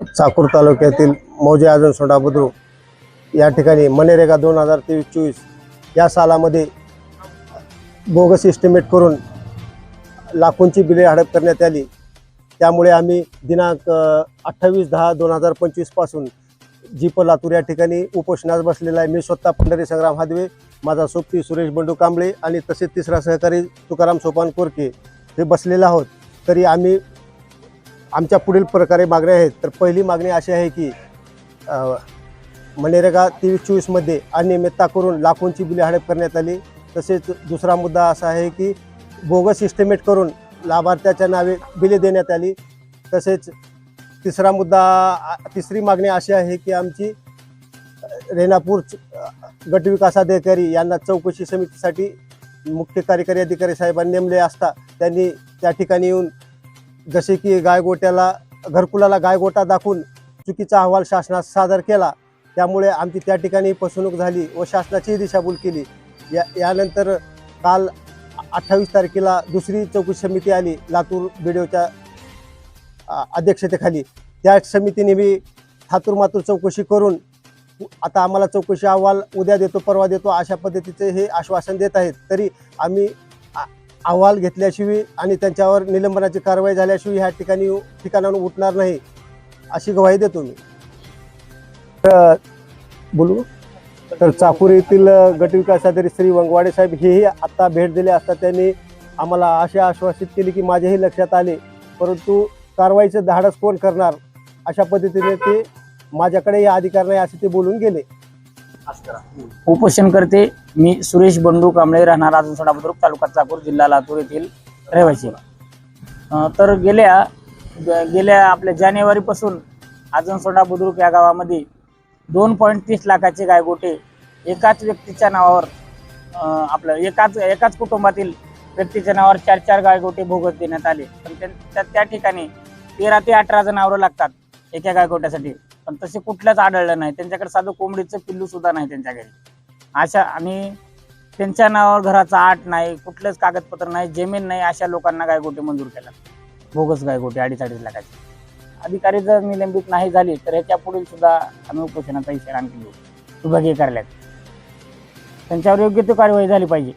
चाकूर तालुक्यातील मौजे आजन सोंडा बुद्रुक या ठिकाणी मनरेगा दोन हजार तेवीस चोवीस या सालामध्ये बोगस इस्टिमेट करून लाखोंची बिले हडप करण्यात आली. त्यामुळे आम्ही दिनांक अठ्ठावीस दहा दोन हजार पंचवीसपासून जीप लातूर या ठिकाणी उपोषणास बसलेला आहे. मी स्वतः पंढरी संग्राम हादवे माझा सोबती सुरेश बंडू कांबळे आणि तसेच तिसरा सहकारी तुकाराम सोपान कोरके हे बसलेले आहोत. तरी आम्ही आमच्या पुढील प्रकारे मागण्या आहेत. तर पहिली मागणी अशी आहे की मनरेगा तेवीस चोवीसमध्ये अनियमितता करून लाखोंची बिले हडप करण्यात आली. तसेच दुसरा मुद्दा असा आहे की बोगस इस्टिमेट करून लाभार्थ्याच्या नावे बिले देण्यात आली. तसेच तिसरा मुद्दा तिसरी मागणी अशी आहे की आमची रेणापूर च- गटविकास अधिकारी यांना चौकशी समितीसाठी मुख्य कार्यकारी अधिकारी साहेबांनी नेमले असता त्यांनी त्या ठिकाणी येऊन जसे की गायगोट्याला घरकुलाला गायगोटा दाखवून चुकीचा अहवाल शासनास सादर केला त्यामुळे आमची त्या ठिकाणी फसवणूक झाली व शासनाची दिशाभूल केली. या यानंतर काल अठ्ठावीस तारखेला दुसरी चौकशी समिती आली लातूर बीडीओच्या अध्यक्षतेखाली. त्या समितीने मी थातूर मातूर चौकशी करून आता आम्हाला चौकशी अहवाल उद्या देतो परवा देतो अशा पद्धतीचे हे आश्वासन देत आहेत. तरी आम्ही आ- अहवाल घेतल्याशिवाय आणि त्यांच्यावर निलंबनाची कारवाई झाल्याशिवाय ह्या ठिकाणी ठिकाणाहून उठणार नाही अशी ग्वाही देतो मी. तर बोलू? तर चाकूर येथील गटविकास अधिकारी श्री वंगवाडे साहेब हेही आता भेट दिले असता त्यांनी आम्हाला असे आश्वासित केले की माझ्याही लक्षात आले परंतु कारवाईचं धाडस कोण करणार अशा पद्धतीने ते माझ्याकडे या अधिकार नाही असे ते बोलून गेले. उपोषण करते. मी सुरेश बंडू कांबळे राहणार अजून बुद्रुक तालुका चाकूर जिल्हा लातूर येथील रहिवासी. तर गेल्या गे- गेल्या आपल्या जानेवारीपासून अजून बुद्रुक या गावामध्ये दोन पॉईंट तीस लाखाचे गायगोटे एकाच व्यक्तीच्या नावावर आपलं एकाच एकाच कुटुंबातील व्यक्तीच्या नावावर चार चार गायगोटे भोगत देण्यात आले. पण त्या- त्या- त्या ठिकाणी तेरा ते अठरा जनावरं लागतात एका गायगोट्यासाठी. पण तसे कुठल्याच आढळलं नाही. त्यांच्याकडे साधं कोंबडीचं पिल्लू सुद्धा नाही त्यांच्या घरी. अशा आणि त्यांच्या नावावर घराचा आठ नाही कुठलंच कागदपत्र नाही जमीन नाही अशा लोकांना गायगोटे मंजूर केला बोगस गायगोटे अडीच अडीच लाखाचे. अधिकारी जर निलंबित नाही झाली तर याच्या पुढील सुद्धा आम्ही उपोषणाचा इशारा आणखी देऊ. विभागीय कार्यालयात. त्यांच्यावर योग्य ती कार्यवाही झाली पाहिजे.